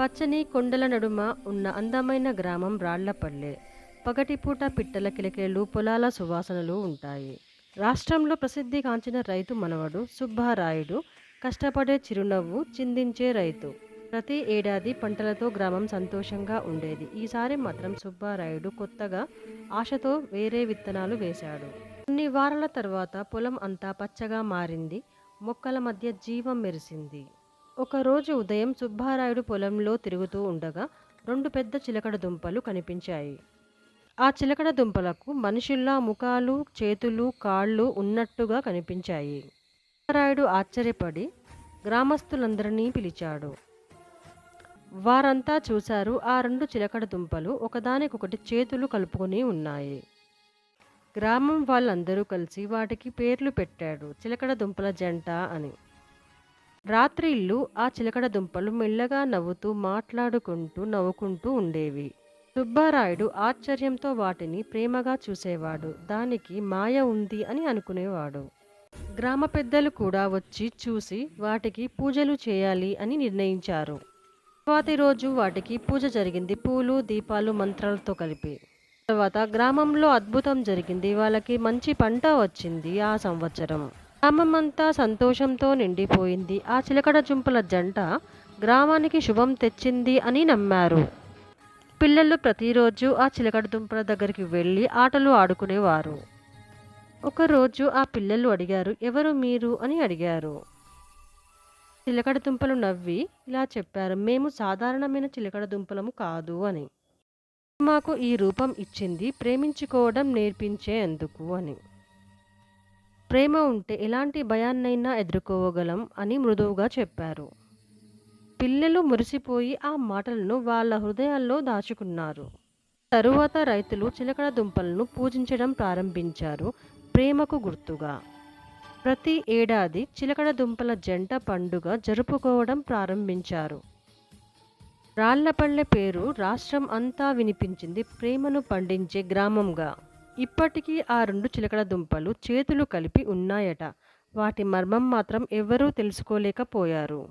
పచ్చని కొండల నడుమ ఉన్న అందమైన గ్రామం రాళ్ళపల్లె. పగటిపూట పిట్టల కిలకిలలు పొలాల సువాసనలు ఉంటాయి. రాష్ట్రంలో ప్రసిద్ధి కాంచిన రైతు మనవడు సుబ్బారాయుడు కష్టపడే చిరునవ్వు చిందించే రైతు. ప్రతి ఏడాది పంటలతో గ్రామం సంతోషంగా ఉండేది. ఈసారి మాత్రం సుబ్బారాయుడు కొత్తగా ఆశతో వేరే విత్తనాలు వేశాడు. కొన్ని వారాల తర్వాత పొలం అంతా పచ్చగా మారింది. మొక్కల మధ్య జీవం మెరిసింది. ఒకరోజు ఉదయం సుబ్బారాయుడు పొలంలో తిరుగుతూ ఉండగా రెండు పెద్ద చిలకడ దుంపలు కనిపించాయి. ఆ చిలకడ దుంపలకు మనుషుల్లా ముఖాలు చేతులు కాళ్ళు ఉన్నట్టుగా కనిపించాయి. సుబ్బారాయుడు ఆశ్చర్యపడి గ్రామస్తులందరినీ పిలిచాడు. వారంతా చూశారు ఆ రెండు చిలకడ దుంపలు ఒకదానికొకటి చేతులు కలుపుకొని ఉన్నాయి. గ్రామం వాళ్ళందరూ కలిసి వాటికి పేర్లు పెట్టాడు. చిలకడ దుంపల జంట అని. రాత్రిళ్ళు ఆ చిలకడ దుంపలు మెల్లగా నవ్వుతూ మాట్లాడుకుంటూ నవ్వుకుంటూ ఉండేవి. సుబ్బారాయుడు ఆశ్చర్యంతో వాటిని ప్రేమగా చూసేవాడు. దానికి మాయ ఉంది అని అనుకునేవాడు. గ్రామ పెద్దలు కూడా వచ్చి చూసి వాటికి పూజలు చేయాలి అని నిర్ణయించారు. తర్వాతి రోజు వాటికి పూజ జరిగింది. పూలు దీపాలు మంత్రాలతో కలిపి. తర్వాత గ్రామంలో అద్భుతం జరిగింది. వాళ్ళకి మంచి పంట వచ్చింది ఆ సంవత్సరం. గ్రామమంతా సంతోషంతో నిండిపోయింది. ఆ చిలకడ జుంపల జంట గ్రామానికి శుభం తెచ్చింది అని నమ్మారు. పిల్లలు ప్రతిరోజు ఆ చిలకడ దుంపల దగ్గరికి వెళ్ళి ఆటలు ఆడుకునేవారు. ఒకరోజు ఆ పిల్లలు అడిగారు ఎవరు మీరు? అని అడిగారు. చిలకడ దుంపలు నవ్వి ఇలా చెప్పారు మేము సాధారణమైన చిలకడ దుంపలము కాదు అని. మాకు ఈ రూపం ఇచ్చింది ప్రేమించుకోవడం నేర్పించేందుకు అని. ప్రేమ ఉంటే ఎలాంటి భయాన్నైనా ఎదుర్కోగలం అని మృదువుగా చెప్పారు. పిల్లలు మురిసిపోయి ఆ మాటలను వాళ్ళ హృదయాల్లో దాచుకున్నారు. తరువాత రైతులు చిలకడ దుంపలను పూజించడం ప్రారంభించారు ప్రేమకు గుర్తుగా. ప్రతి ఏడాది చిలకడ దుంపల జంట పండుగ జరుపుకోవడం ప్రారంభించారు. రాళ్ళపల్లె పేరు రాష్ట్రం అంతా వినిపించింది ప్రేమను పండించే గ్రామంగా. ఇప్పటికీ ఆ రెండు చిలకడ దుంపలు చేతులు కలిపి ఉన్నాయట. వాటి మర్మం మాత్రం ఎవ్వరూ తెలుసుకోలేకపోయారు